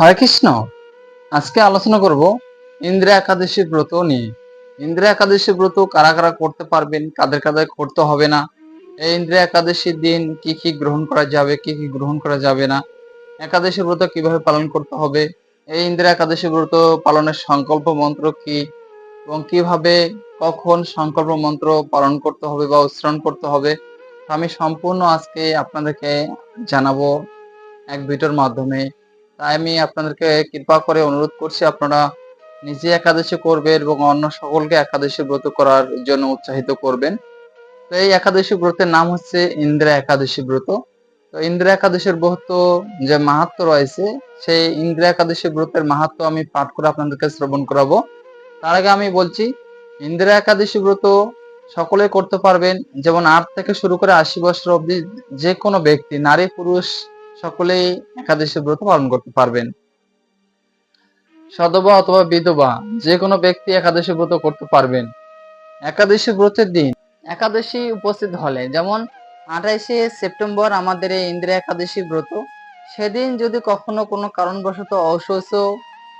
হরে কৃষ্ণ। আজকে আলোচনা করব ইন্দ্রা একাদশী ব্রত নিয়ে। ইন্দ্রা একাদশী ব্রত কারা কারা করতে পারবেন, কাদের কাদের করতে হবে না, এই ইন্দ্রা একাদশীর দিন কি কি গ্রহণ করা যাবে, কি কি গ্রহণ করা যাবে না একাদশী ব্রত কীভাবে পালন করতে হবে, এই ইন্দ্রা একাদশী ব্রত পালনের সংকল্প মন্ত্র কি এবং কীভাবে কখন সংকল্প মন্ত্র পালন করতে হবে বা উচ্চারণ করতে হবে আমি সম্পূর্ণ আজকে আপনাদেরকে জানাব এক ভিডিওর মাধ্যমে। তাই আমি আপনাদেরকে কৃপা করে অনুরোধ করছি, আপনারা নিজে একাদশী করবেন এবং অন্য সকলকে একাদশী ব্রত করার জন্য উৎসাহিত করবেন। তো এই একাদশী ব্রতের নাম হচ্ছে ইন্দ্রা একাদশী ব্রত। তো ইন্দ্রা একাদশীর ব্রত যে মাহাত্ম রয়েছে, সেই ইন্দ্রা একাদশী ব্রতের মাহাত্ম আমি পাঠ করে আপনাদেরকে শ্রবণ করাবো। তার আগে আমি বলছি, ইন্দিরা একাদশী ব্রত সকলে করতে পারবেন। যেমন আট থেকে শুরু করে আশি বছর অবধি যে কোনো ব্যক্তি, নারী, পুরুষ সকলেই একাদশী ব্রত পালন করতে পারবেন। সদবা অথবা বিধবা যে কোনো ব্যক্তি একাদশী ব্রত করতে পারবেন। একাদশী ব্রতের দিন একাদশী উপস্থিত হলে, যেমন আঠাইশে সেপ্টেম্বর আমাদের এই ইন্দিরা একাদশী ব্রত, সেদিন যদি কখনো কোনো কারণবশত অসুস্থ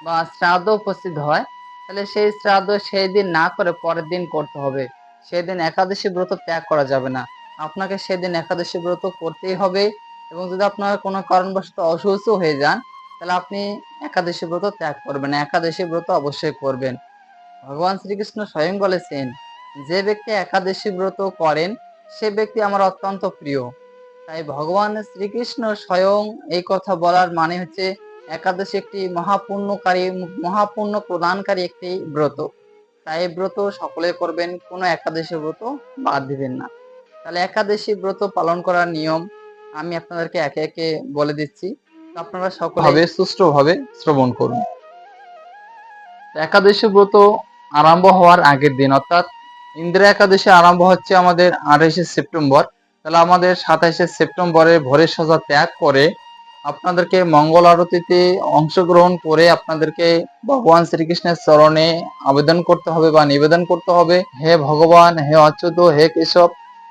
বা শ্রাদ্ধ উপস্থিত হয়, তাহলে সেই শ্রাদ্ধ সেই দিন না করে পরের দিন করতে হবে। সেদিন একাদশী ব্রত ত্যাগ করা যাবে না। আপনাকে সেদিন একাদশী ব্রত করতেই হবে। এবং যদি আপনার কোনো কারণবশত অসুস্থ হয়ে যান, তাহলে আপনি একাদশী ব্রত ত্যাগ করবেন। একাদশী ব্রত অবশ্যই করবেন। ভগবান শ্রীকৃষ্ণ স্বয়ং বলেছেন, যে ব্যক্তি একাদশী ব্রত করেন, সে ব্যক্তি আমার অত্যন্ত প্রিয়। তাই ভগবান শ্রীকৃষ্ণ স্বয়ং এই কথা বলার মানে হচ্ছে, একাদশী একটি মহাপূর্ণকারী মহাপূর্ণ প্রদানকারী একটি ব্রত। তাই ব্রত সকলে করবেন, কোনো একাদশী ব্রত বাদ দিবেন না। তাহলে একাদশী ব্রত পালন করার নিয়ম আমি আপনাদেরকে একে একে বলে দিচ্ছি। আপনারা সকলে সুষ্ঠুভাবে শ্রবণ করুন। একাদশী ব্রত আরম্ভ হওয়ার আগের দিন অর্থাৎ ইন্দিরা একাদশী আরম্ভ হচ্ছে আমাদের আঠাইশে সেপ্টেম্বর। তাহলে আমাদের সাতাইশে সেপ্টেম্বরে ভোরের সজা ত্যাগ করে আপনাদেরকে মঙ্গল আরতিতে অংশগ্রহণ করে আপনাদেরকে ভগবান শ্রীকৃষ্ণের চরণে আবেদন করতে হবে বা নিবেদন করতে হবে। হে ভগবান হে অচ্যুত হে কেশব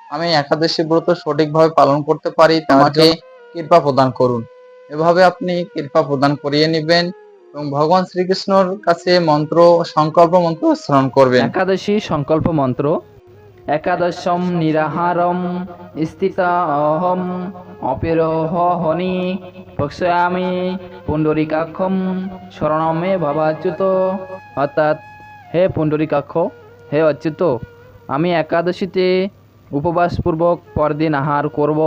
আমি একাদশী ব্রত সঠিকভাবে পালন করতে পারি আমাকে কৃপা প্রদান করুন। এভাবে আপনি কৃপা প্রদান করিয়ে নেবেন এবং ভগবান শ্রীকৃষ্ণর কাছে মন্ত্র, সংকল্প মন্ত্র স্মরণ করবেন। একাদশী সংকল্প মন্ত্র, একাদশম নিরাহারম স্থিতা অহম অপেরহ হনি পক্ষামি পুণ্ডরিকাক্ষম, শরণমে ভবাচ্যুত। অর্থাৎ, হে পুণ্ডরিকাক্ষ, হে অচ্যুত, আমি একাদশীতে উপবাসপূর্বক পরদিন আহার করব।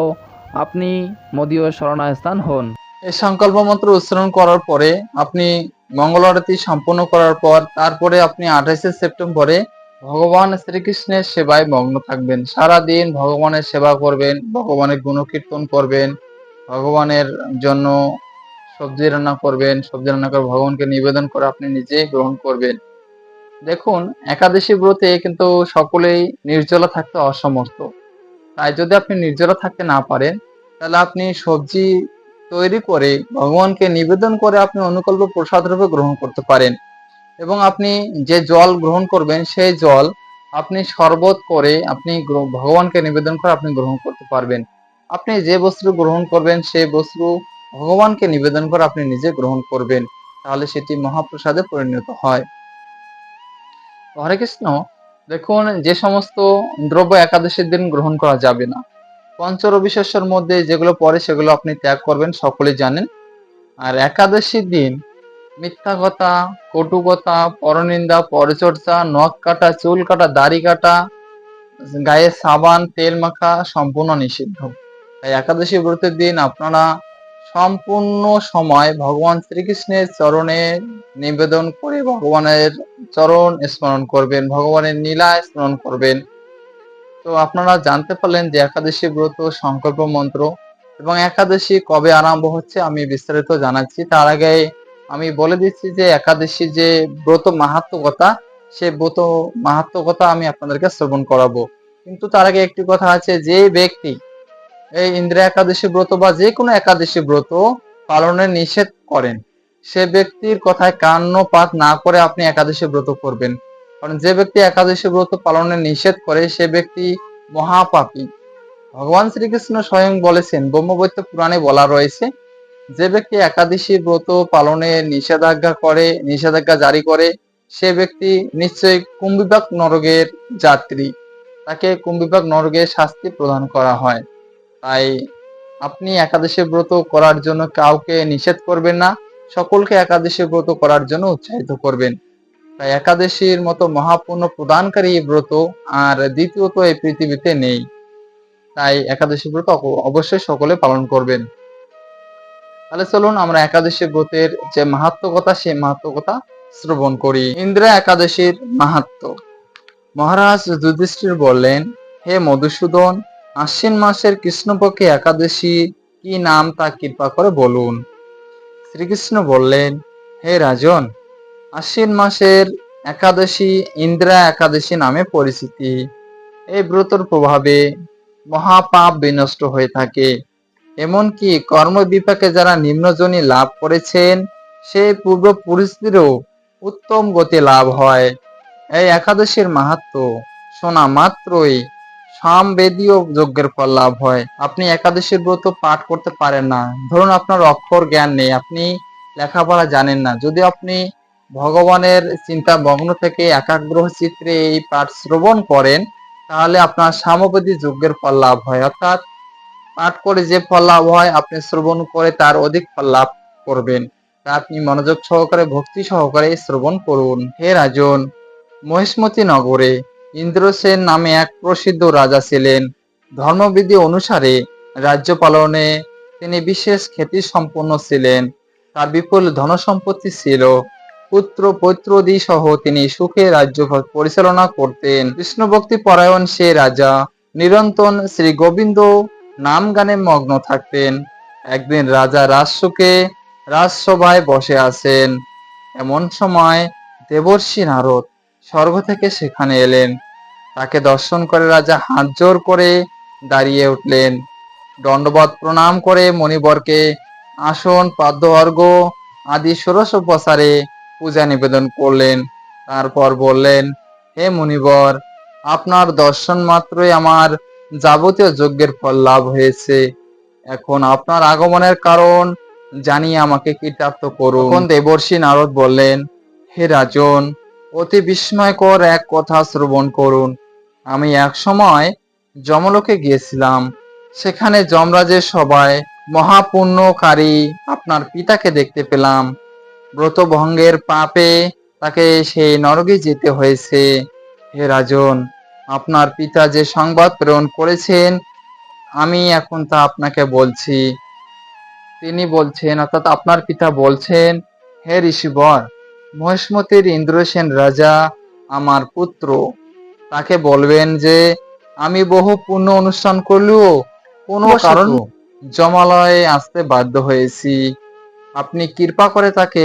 আপনি মদীয় শরণাস্থান হন। এই সংকল্প মন্ত্র উচ্চারণ করার পরে আপনি মঙ্গল আরতি সম্পন্ন করার পর, তারপরে আপনি আঠাইশে সেপ্টেম্বরে ভগবান শ্রীকৃষ্ণের সেবায় মগ্ন থাকবেন। সারা দিন ভগবানের সেবা করবেন, ভগবানের গুণকীর্তন করবেন, ভগবানের জন্য সবজি রান্না করবেন, সবজি রান্না করে ভগবানকে নিবেদন করে আপনি নিজেই গ্রহণ করবেন। দেখুন, একাদশী ব্রতে কিন্তু সকলেই নির্জলা থাকতে অসমর্থ। তাই যদি আপনি নির্জলা থাকতে না পারেন, তাহলে আপনি সবজি তৈরি করে ভগবানকে নিবেদন করে আপনি অনুকল্প প্রসাদ রূপে গ্রহণ করতে পারেন। এবং আপনি যে জল গ্রহণ করবেন, সেই জল আপনি শরবত করে আপনি ভগবানকে নিবেদন করে আপনি গ্রহণ করতে পারবেন। আপনি যে বস্তু গ্রহণ করবেন, সেই বস্তু ভগবানকে নিবেদন করে আপনি নিজে গ্রহণ করবেন। তাহলে সেটি মহাপ্রসাদে পরিণত হয়। হরে কৃষ্ণ। দেখুন, যে সমস্ত দ্রব্য একাদশীর দিন গ্রহণ করা যাবে না পঞ্চরবিশেষের মধ্যে যেগুলো পড়ে সেগুলো আপনি ত্যাগ করবেন সকলে জানেন। আর একাদশীর দিন মিথ্যা কথা, কটু কথা, পরনিন্দা, পরচর্চা, নখ কাটা, চুল কাটা, দাড়ি কাটা, গায়ে সাবান, তেল মাখা সম্পূর্ণ নিষিদ্ধ। তাই একাদশী ব্রতের দিন আপনারা সম্পূর্ণ সময় ভগবান শ্রীকৃষ্ণের চরণে নিবেদন করে ভগবানের চরণ স্মরণ করবেন, ভগবানের নীলা স্মরণ করবেন। তো আপনারা জানতে পারলেন যে একাদশী ব্রত সংকল্প মন্ত্র এবং একাদশী কবে আরম্ভ হচ্ছে আমি বিস্তারিত জানাচ্ছি। তার আগে আমি বলে দিচ্ছি যে একাদশী যে ব্রত মাহাত্মকতা সে ব্রত মাহাত্মকতা আমি আপনাদেরকে শ্রবণ করাবো। কিন্তু তার আগে একটি কথা আছে, যে ব্যক্তি এই ইন্দ্রিয়া একাদশী ব্রত বা যে কোনো একাদশী ব্রত পালনের নিষেধ করেন। সে ব্যক্তির কথায় কান্নপাত না করে আপনি একাদশী ব্রত করবেন। কারণ যে ব্যক্তি একাদশী ব্রত পালনের নিষেধ করে, সে ব্যক্তি মহাপাপী। ভগবান শ্রীকৃষ্ণ স্বয়ং বলেছেন ব্রহ্মবৈত্য পুরাণে বলা রয়েছে, যে ব্যক্তি একাদশী ব্রত পালনে নিষেধাজ্ঞা করে, নিষেধাজ্ঞা জারি করে, সে ব্যক্তি নিশ্চয়ই কুম্ভিপাক নরকের যাত্রী। তাকে কুম্ভিপাক নরকের শাস্তি প্রদান করা হয়। তাই আপনি একাদশী ব্রত করার জন্য কাউকে নিষেধ করবেন না, সকলকে একাদশী ব্রত করার জন্য উৎসাহিত করবেন। তাই একাদশীর মতো মহাপুণ্য প্রদানকারী এই ব্রত আর দ্বিতীয়ত এই পৃথিবীতে নেই। তাই একাদশী ব্রত অবশ্যই সকলে পালন করবেন। তাহলে চলুন আমরা একাদশী ব্রতের যে মাহাত্ম কথা সেই মাহাত্ম কথা শ্রবণ করি। ইন্দ্রা একাদশীর মাহাত্ম মহারাজ যুধিষ্ঠির বললেন, হে মধুসূদন আশ্বিন মাসের কৃষ্ণপক্ষে একাদশী, কি নাম তা কৃপা করে বলুন। শ্রীকৃষ্ণ বললেন, হে রাজন, আশ্বিন মাসের একাদশী ইন্দ্রা একাদশী নামে পরিচিতি। এই ব্রতর প্রভাবে মহাপাপ বিনষ্ট হয়ে থাকে। এমনকি কর্ম বিপাকে যারা নিম্নজনী লাভ করেছেন সেই পূর্ব পরিস্থিতিরও উত্তম গতি লাভ হয়। এই একাদশীর মাহাত্ম শোনা মাত্রই সামবেদীয় যজ্ঞের ফল লাভ হয়। আপনি একাদশীর ব্রত পাঠ করতে পারেন না। ধরুন আপনার অক্ষর জ্ঞান নেই, আপনি লেখাপড়া জানেন না। যদি আপনি ভগবানের চিন্তা মগ্ন থেকে একাগ্র চিত্রে এই পাঠ শ্রবণ করেন, তাহলে আপনার সামবেদী যজ্ঞের ফল লাভ হয়। অর্থাৎ পাঠ করে যে ফল লাভ হয়, আপনি শ্রবণ করে তার অধিক ফল লাভ করবেন। তা আপনি মনোযোগ সহকারে, ভক্তি সহকারে শ্রবণ করুন। হে রাজন, মহিষ্মতি নগরে ইন্দ্রসেন নামে এক প্রসিদ্ধ রাজা ছিলেন। ধর্মবিধি অনুসারে রাজ্য পালনে তিনি বিশেষ খ্যাতি সম্পন্ন ছিলেন। তার বিপুল ধনসম্পত্তি ছিল। পুত্র পৌত্রদি সহ তিনি সুখে রাজ্য পরিচালনা করতেন। কৃষ্ণ ভক্তি পরায়ণ সে রাজা নিরন্তন শ্রী গোবিন্দ নাম গানে মগ্ন থাকতেন। একদিন রাজা রাজসুকে রাজসভায় বসে আছেন। এমন সময় দেবর্ষি নারদ স্বর্গ থেকে সেখানে এলেন। তাকে দর্শন করে রাজা হাত জোর করে দাঁড়িয়ে উঠলেন। দণ্ডবত প্রণাম করে মণিবরকে আসন পাদ্য অর্ঘ আদি ষোড়শ প্রসারে পূজা নিবেদন করলেন। তারপর বললেন, হে মুনিবর আপনার দর্শন মাত্রই আমার যাবতীয় যজ্ঞের ফল লাভ হয়েছে। এখন আপনার আগমনের কারণ জানিয়ে আমাকে কৃতার্থ করুন। দেবর্ষি নারদ বললেন, হে রাজন অতি বিস্ময়কর এক কথা শ্রবণ করুন। আমি এক সময় যমলোকে গিয়েছিলাম। সেখানে যমরাজের সবাই মহাপুণ্যকারী আপনার পিতাকে দেখতে পেলাম। ব্রতভঙ্গের পাপে তাকে সেই নরকে যেতে হয়েছে। হে রাজন, আপনার পিতা যে সংবাদ প্রেরণ করেছেন, আমি এখন তা আপনাকে বলছি। তিনি বলছেন, অর্থাৎ আপনার পিতা বলছেন, হে ঋষিবর মহেশমতির ইন্দ্রসেন রাজা আমার পুত্র। তাকে বলবেন যে আমি বহু পুণ্য অনুষ্ঠান করলেও কোনো কারণ জমালয়ে আসতে বাধ্য হয়েছি। আপনি কৃপা করে তাকে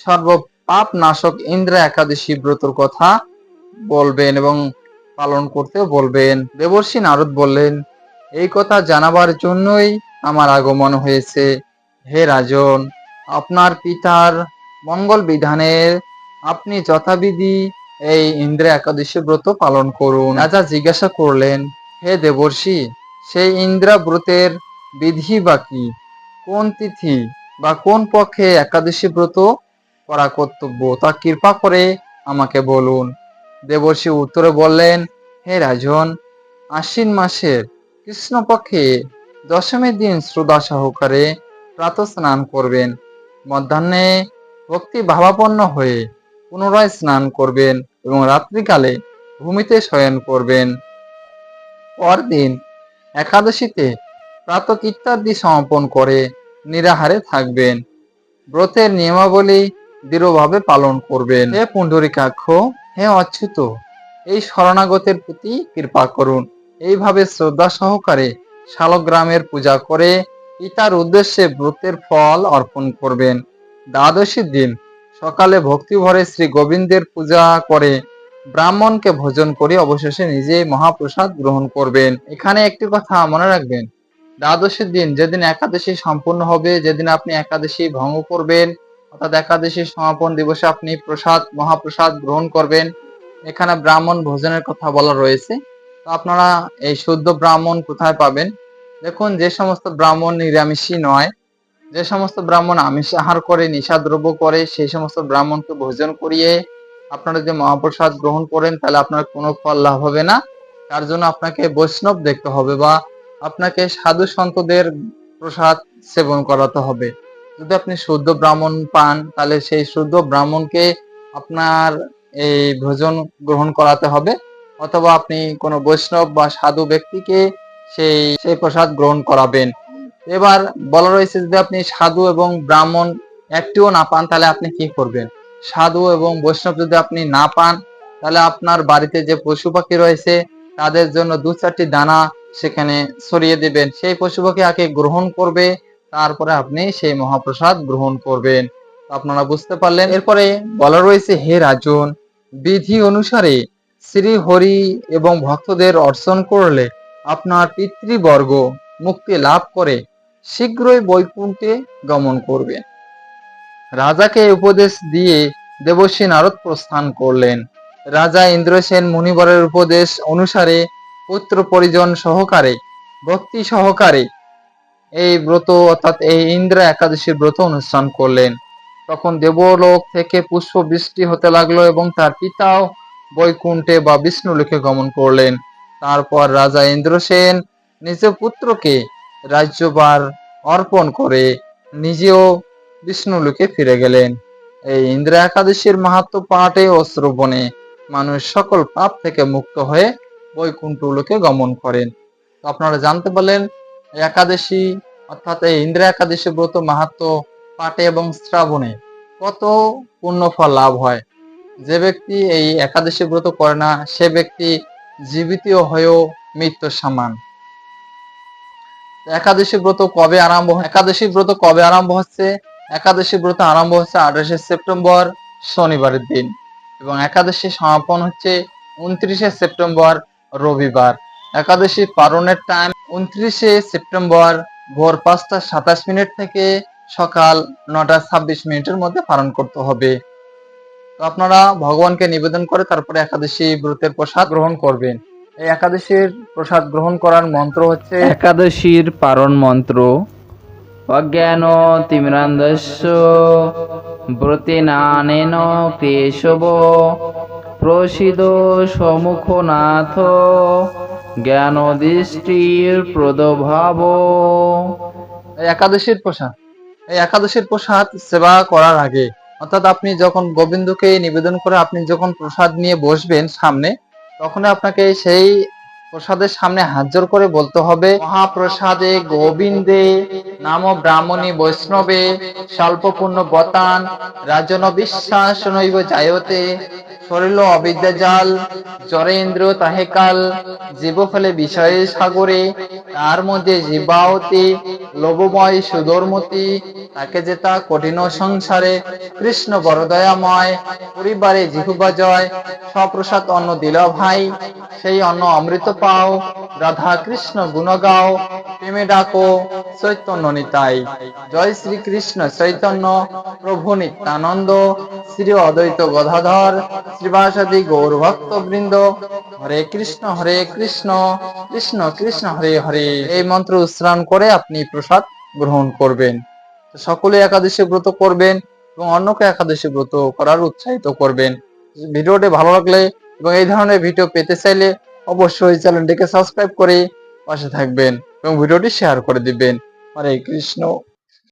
সর্ব পাপ নাশক ইন্দ্র একাদশী ব্রতর কথা বলবেন এবং পালন করতে বলবেন। দেবর্ষি নারদ বললেন এই কথা জানাবার জন্যই আমার আগমন হয়েছে। হে রাজন আপনার পিতার মঙ্গল বিধানের, আপনি যথাবিধি এই ইন্দ্র একাদশী ব্রত পালন করুন। রাজা জিজ্ঞাসা করলেন, হে দেবর্ষি, সেই ইন্দ্রা ব্রতের বিধি বা কি? কোন তিথি বা কোন পক্ষে একাদশী ব্রত করা কর্তব্য? তা কৃপা করে আমাকে বলুন। দেবর্ষি উত্তরে বললেন, হে রাজন, আশ্বিন মাসের কৃষ্ণপক্ষে দশমীর দিন শ্রদ্ধা সহকারে প্রাত স্নান করবেন। মধ্যাহ্নে ভক্তি ভাবাপন্ন হয়ে পুনরায় স্নান করবেন এবং রাত্রিকালে ভূমিতে শয়ন করবেন। পরদিন একাদশীতে প্রাতঃ ইত্যাদি সমাপন করে নিরাহারে থাকবেন। ব্রতের নিয়মাবলী দৃঢ়ভাবে পালন করবেন। হে পুণ্ডরিকাক্ষ, হে অচ্যুত, এই শরণাগতের প্রতি কৃপা করুন। এইভাবে শ্রদ্ধা সহকারে শালগ্রামের পূজা করে পিতার উদ্দেশ্যে ব্রতের ফল অর্পণ করবেন। দ্বাদশীর দিন। সকালে ভক্তি ভরে শ্রী গোবিন্দের পূজা করে ব্রাহ্মণকে ভোজন করে অবশেষে নিজে মহাপ্রসাদ গ্রহণ করবেন। এখানে একটি কথা মনে রাখবেন। দ্বাদশীর দিন যেদিন একাদশী সম্পূর্ণ হবে, যেদিন আপনি একাদশী ভঙ্গ করবেন, অর্থাৎ একাদশী সমাপন দিবসে আপনি প্রসাদ, মহাপ্রসাদ গ্রহণ করবেন, এখানে ব্রাহ্মণ ভোজনের কথা বলা রয়েছে। তো আপনারা এই শুদ্ধ ব্রাহ্মণ কোথায় পাবেন? দেখুন, যে সমস্ত ব্রাহ্মণ নিরামিষই নয় যে সমস্ত ব্রাহ্মণ আমিষ আহার করে নিশাদ্রব্য করে, সেই সমস্ত ব্রাহ্মণকে ভোজন করিয়ে আপনারা যে মহাপ্রসাদ গ্রহণ করেন, তাহলে আপনার কোনো ফল লাভ হবে না। তার জন্য আপনাকে বৈষ্ণব দেখতে হবে বা আপনাকে সাধু সন্তদের প্রসাদ সেবন করাতে হবে। যদি আপনি শুদ্ধ ব্রাহ্মণ পান, তাহলে সেই শুদ্ধ ব্রাহ্মণকে আপনার এই ভোজন গ্রহণ করাতে হবে। অথবা আপনি কোনো বৈষ্ণব বা সাধু ব্যক্তিকে সেই সেই প্রসাদ গ্রহণ করাবেন। এবার বলা রয়েছে যদি আপনি সাধু এবং ব্রাহ্মণ একটিও না পান, তাহলে আপনি কি করবেন? সাধু এবং বৈষ্ণব যদি আপনি না পান, তাহলে আপনার বাড়িতে যে পশু পাখি রয়েছে, তাদের জন্য দু চারটি দানা সেখানে ছড়িয়ে দেবেন। সেই পশু পাখি আগে গ্রহণ করবে, তারপরে আপনি সেই মহাপ্রসাদ গ্রহণ করবেন। আপনারা বুঝতে পারলেন? এরপরে বলা রয়েছে, হে রাজন, বিধি অনুসারে শ্রী হরি এবং ভক্তদের অর্চন করলে আপনার পিতৃবর্গ মুক্তি লাভ করে। শীঘ্রই বৈকুণ্ঠে গমন করবেন। রাজাকে উপদেশ দিয়ে দেবশ্রী নারদ প্রস্থান করলেন। রাজা ইন্দ্রসেন মুনিবরের উপদেশ অনুসারে পুত্র পরিজন সহকারে, ভক্তি সহকারে এই ব্রত অর্থাৎ এই ইন্দ্র একাদশীর ব্রত অনুষ্ঠান করলেন। তখন দেবলোক থেকে পুষ্প বৃষ্টি হতে লাগল এবং তার পিতাও বৈকুণ্ঠে বা বিষ্ণুলোকে গমন করলেন। তারপর রাজা ইন্দ্রসেন নিজ পুত্রকে রাজ্যভার অর্পণ করে নিজেও বিষ্ণুলোকে ফিরে গেলেন। এই ইন্দ্র একাদশীর মাহাত্ম পাঠে ও শ্রবণে মানুষ সকল পাপ থেকে মুক্ত হয়ে বৈকুণ্ঠ লোকে গমন করেন। আপনারা জানতে পারলেন, একাদশী অর্থাৎ এই ইন্দ্র একাদশী ব্রত মাহাত্ম পাঠে এবং শ্রাবণে কত পুণ্য ফল লাভ হয়। যে ব্যক্তি এই একাদশী ব্রত করে না, সে ব্যক্তি জীবিত হয়েও মৃত্যুর সমান। একাদশী ব্রত কবে আরম্ভ একাদশী ব্রত কবে আরম্ভ হচ্ছে? একাদশী ব্রত আরম্ভ হচ্ছে আঠাশে সেপ্টেম্বর, শনিবারের দিন। এবং একাদশী সমাপন হচ্ছে উনত্রিশে সেপ্টেম্বর, রবিবার। একাদশী পালনের টাইম উনত্রিশে সেপ্টেম্বর ভোর পাঁচটা সাতাশ মিনিট থেকে সকাল নটা ছাব্বিশ মিনিটের মধ্যে পালন করতে হবে। তো আপনারা ভগবানকে নিবেদন করে তারপরে একাদশী ব্রতের প্রসাদ গ্রহণ করবেন। এই একাদশীর প্রসাদ গ্রহণ করার মন্ত্র হচ্ছে একাদশীর পারণ মন্ত্র। অজ্ঞান তিমিরান্দস্য ব্রতেনানেন কেশব। প্রসিদ সমুখনাথ জ্ঞান দৃষ্টির প্রদভাব। এই একাদশীর প্রসাদ। এই একাদশীর প্রসাদ সেবা করার আগে অর্থাৎ আপনি যখন গোবিন্দকে নিবেদন করে আপনি যখন প্রসাদ নিয়ে বসবেন সামনে তখন আপনাকে সেই প্রসাদের সামনে হাত জোর করে বলতে হবে, মহাপ্রসাদে গোবিন্দে নাম ব্রাহ্মণী বৈষ্ণবে স্বল্পপূর্ণ বতান রাজন বিশ্বাস নৈব জায়তে, সরিল অবিদ্যাজাল জরেন্দ্র তাহেকাল জীবফলে বিষয়ে সাগরে, তার মধ্যে জীবাহতি, লোভময় সুদর্মতি তাকে যেতা কঠিন সংসারে, কৃষ্ণ বরদয়াময়, পরিবারে জিহুবা জয়, সপ্রসাদ অন্ন দিল ভাই, সেই অন্ন অমৃত পাও, রাধা কৃষ্ণ গুণ গাও, প্রেমে ডাকো চৈতন্য নিতাই। জয় শ্রী কৃষ্ণ চৈতন্য, প্রভু নিত্যানন্দ, শ্রী অদ্বৈত গদাধর, শ্রীবাসাদি গৌর ভক্ত বৃন্দ হরে কৃষ্ণ হরে কৃষ্ণ কৃষ্ণ কৃষ্ণ, হরে হরে। এই মন্ত্র উচ্চারণ করে আপনি প্রসাদ গ্রহণ করবেন। সকলে একাদশী ব্রত করবেন এবং অন্যকে একাদশী ব্রত করার উৎসাহিত করবেন। ভিডিওটি ভালো লাগলে এবং এই ধরনের ভিডিও পেতে চাইলে অবশ্যই চ্যানেলটিকে সাবস্ক্রাইব করে পাশে থাকবেন এবং ভিডিওটি শেয়ার করে দিবেন। হরে কৃষ্ণ।